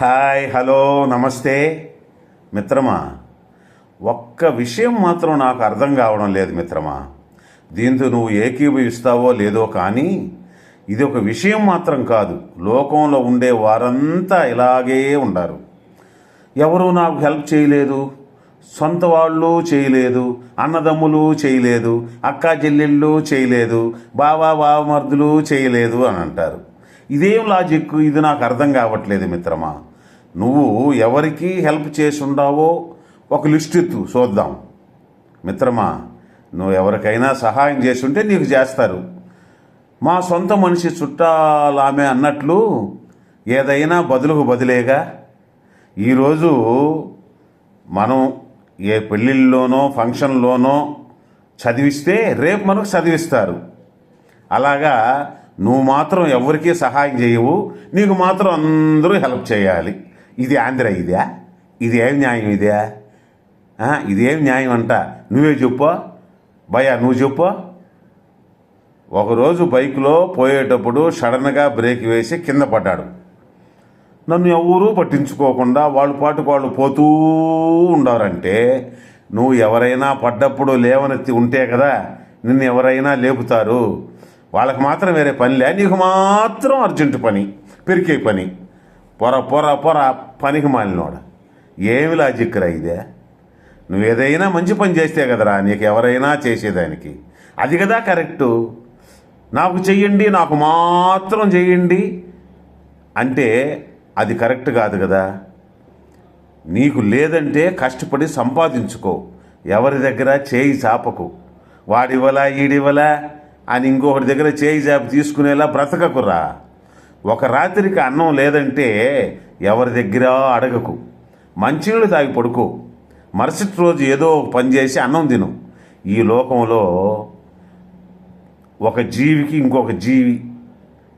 Hi hello నమస్తే. మిత్రమా ఒక్క విషయం మాత్రం నాకు అర్థం కావడం లేదు మిత్రమా. దీంతో నువ్వు ఏకీభవిస్తావో లేదో కానీ ఇది ఒక విషయం మాత్రం కాదు. లోకంలో ఉండే వారంతా ఇలాగే ఉండారు. ఎవరు నాకు హెల్ప్ చేయలేదు సొంత వాళ్ళు చేయలేదు అన్నదమ్ములు చేయలేదు అక్కా చెల్లెళ్ళు చేయలేదు బావా బావమర్దులు చేయలేదు అని అంటారు. ఇదేం లాజిక్ ఇది నాకు అర్థం కావట్లేదు మిత్రమా. నువ్వు ఎవరికి హెల్ప్ చేసి ఉండావో ఒక లిస్ట్ ఎత్తు చూద్దాం. మిత్రమా నువ్వు ఎవరికైనా సహాయం చేసి ఉంటే నీకు చేస్తారు. మా సొంత మనిషి చుట్టాలామె అన్నట్లు ఏదైనా బదులుకు బదిలేగా. ఈరోజు మనం ఏ పెళ్ళిళ్ళలోనో ఫంక్షన్లోనో చదివిస్తే రేపు మనకు చదివిస్తారు. అలాగా నువ్వు మాత్రం ఎవరికీ సహాయం చేయవు నీకు మాత్రం అందరూ హెల్ప్ చేయాలి. ఇది ఆంధ్ర ఇదే ఇది ఏం న్యాయం ఇదే? ఇదేం న్యాయం అంట. నువ్వే చెప్పు. భయా నువ్వు చెప్పు. ఒకరోజు బైక్లో పోయేటప్పుడు సడన్గా బ్రేక్ వేసి కింద పడ్డాడు. నన్ను ఎవరూ పట్టించుకోకుండా వాళ్ళ పాటు వాళ్ళు పోతూ ఉండారంటే నువ్వు ఎవరైనా పడ్డప్పుడు లేవనెత్తి ఉంటే కదా నిన్ను ఎవరైనా లేపుతారు. వాళ్ళకి మాత్రం వేరే పనిలే నీకు మాత్రం అర్జెంటు పని పెరికే పని. పొర పొర పొర పనికి మాలినోడ. ఏమి లాజిక్ రా ఇదే? నువ్వు ఏదైనా మంచి పని చేస్తే కదరా నీకు ఎవరైనా చేసేదానికి. అది కదా కరెక్టు. నాకు చెయ్యండి నాకు మాత్రం చెయ్యండి అంటే అది కరెక్ట్ కాదు కదా. నీకు లేదంటే కష్టపడి సంపాదించుకో. ఎవరి దగ్గర చేయి చాపకు. వాడివలా ఈడివలా అని ఇంకొకటి దగ్గర చేయి చాపి తీసుకునేలా బ్రతకకురా ఒక రాత్రికి అన్నం లేదంటే ఎవరి దగ్గర అడగకు. మంచినీళ్ళు తాగి పడుకో. మరుసటి రోజు ఏదో పని చేసి అన్నం తిను. ఈ లోకంలో ఒక జీవికి ఇంకొక జీవి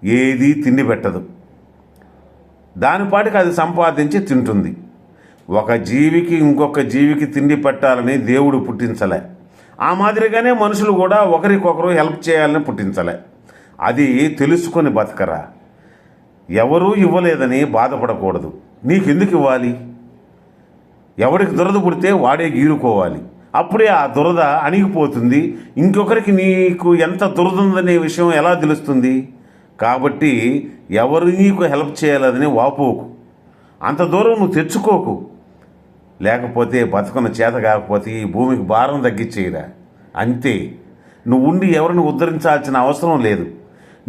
ఏది తిండి పెట్టదు. దానిపాటికి అది సంపాదించి తింటుంది. ఒక జీవికి ఇంకొక జీవికి తిండి పెట్టాలని దేవుడు పుట్టించలే. ఆ మాదిరిగానే మనుషులు కూడా ఒకరికొకరు హెల్ప్ చేయాలని పుట్టించలే. అది తెలుసుకొని బతకరా. ఎవరూ ఇవ్వలేదని బాధపడకూడదు. నీకెందుకు ఇవ్వాలి? ఎవరికి దురద పుడితే వాడే గీరుకోవాలి. అప్పుడే ఆ దురద అణిగిపోతుంది. ఇంకొకరికి నీకు ఎంత దురద ఉందనే విషయం ఎలా తెలుస్తుంది? కాబట్టి ఎవరు నీకు హెల్ప్ చేయాలని వాపోకు. అంత దూరం నువ్వు తెచ్చుకోకు. లేకపోతే బతుకున్న చేత కాకపోతే ఈ భూమికి భారం తగ్గించేయరా? అంతే. నువ్వు ఉండి ఎవరిని ఉద్ధరించాల్సిన అవసరం లేదు.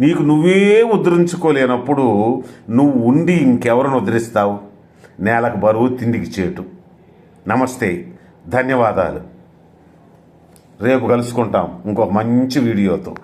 నీకు నువ్వే ఉద్ధరించుకోలేనప్పుడు నువ్వు ఉండి ఇంకెవరిని ఉద్ధరిస్తావు? నేలకు బరువు తిండికి చేటు. నమస్తే. ధన్యవాదాలు. రేపు కలుసుకుంటాం. ఇంకొక మంచి వీడియోతో.